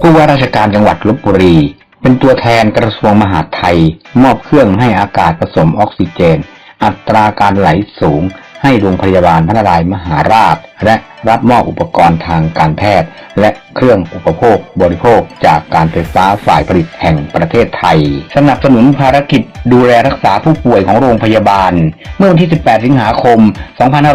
ผู้ว่าราชการจังหวัดลบบุรี เป็นตัวแทนกระทรวงมหาดไทย มอบเครื่องให้อากาศผสมออกซิเจน อัตราการไหลสูง ให้โรงพยาบาลพระนารายมหาราช และ รับมอบอุปกรณ์ทางการแพทย์ และเครื่องอุปโภคบริโภคจากการไฟฟ้าฝ่ายผลิตแห่งประเทศไทย สนับสนุนภารกิจดูแลรักษาผู้ป่วยของโรงพยาบาล เมื่อวันที่ 18 สิงหาคม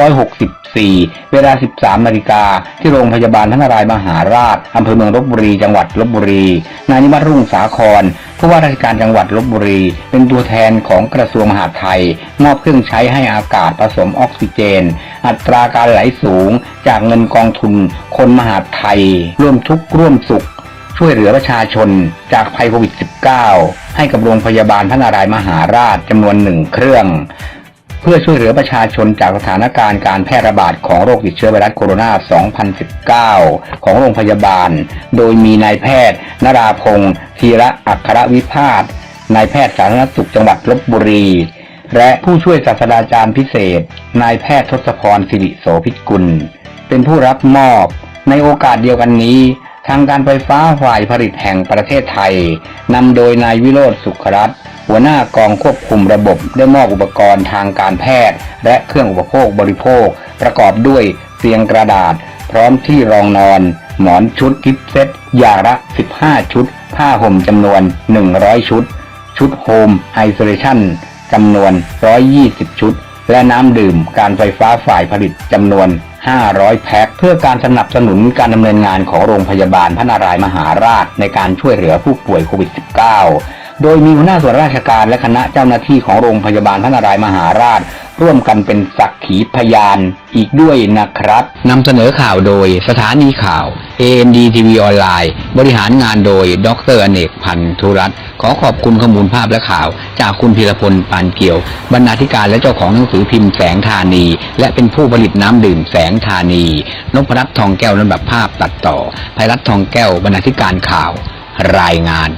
2564 เวลา 13 นาฬิกา ที่โรงพยาบาลพระนารายมหาราช อำเภอเมืองลบบุรี จังหวัดลบบุรี นายนิวัฒน์รุ่งสาคร ผู้ว่าราชการจังหวัดลบบุรี เป็นตัวแทนของกระทรวงมหาดไทย มอบเครื่องใช้ให้อากาศผสมออกซิเจน อัตราการไหลสูงจากากเงินกองทุน คนมหาไทย ร่วมทุกข์ร่วมสุข ช่วยเหลือประชาชน จากภัยโควิด -19 ให้กับโรงพยาบาลพระนารายมหาราชจำนวนหนึ่งเครื่อง เพื่อช่วยเหลือประชาชนจากสถานการณ์การแพร่ระบาดของโรคติดเชื้อไวรัสโคโรนา 2019 ของโรงพยาบาล โดยมีนายแพทย์ นราพงศ์ธีระอัครวิพาสนายแพทย์สาธารณสุขจังหวัดลบบุรีและผู้ช่วยศาสตราจารย์พิเศษ นายแพทย์ทศพรสิริโสภิกุล เป็นผู้รับมอบ ในโอกาสเดียวกันนี้ ทางการไฟฟ้าฝ่ายผลิตแห่งประเทศไทยนำโดยนายวิโรธสุขรัตน์หัวหน้ากองควบคุมระบบได้มอบอุปกรณ์ทางการแพทย์ และเครื่องอุปโภคบริโภค ประกอบด้วยเตียงกระดาษ พร้อมที่รองนอน หมอนชุดกิฟเซตอย่างละ 15 ชุด ผ้าห่มจำนวน 100 ชุด ชุดโฮมไอโซเลชันจำนวน 120 ชุด และน้ำดื่มการไฟฟ้าฝ่ายผลิตจำนวน 500 แพ็คเพื่อการสนับสนุนการดำเนินงานของโรงพยาบาลพระนารายมหาราชในการช่วยเหลือผู้ป่วยโควิด -19 โดยมีหัวหน้าส่วนราชการและคณะเจ้าหน้าที่ของโรงพยาบาลพระนารายมหาราช ร่วมกันเป็นสักขีพยานอีกด้วยนะครับนำเสนอข่าวโดยสถานีข่าว AND TV ออนไลน์ บริหารงานโดย ดรอเนกพันธุรัตน์ขอขอบคุณข้อมูลภาพและข่าว จากคุณพีรพลปานเกี่ยว บรรณาธิการและเจ้าของหนังสือพิมพ์แสงธานี และเป็นผู้ผลิตน้ำดื่มแสงธานีนพรัตน์ทองแก้วลำดับภาพตัดต่อภัยรัตน์ทองแก้วบรรณาธิการข่าว รายงาน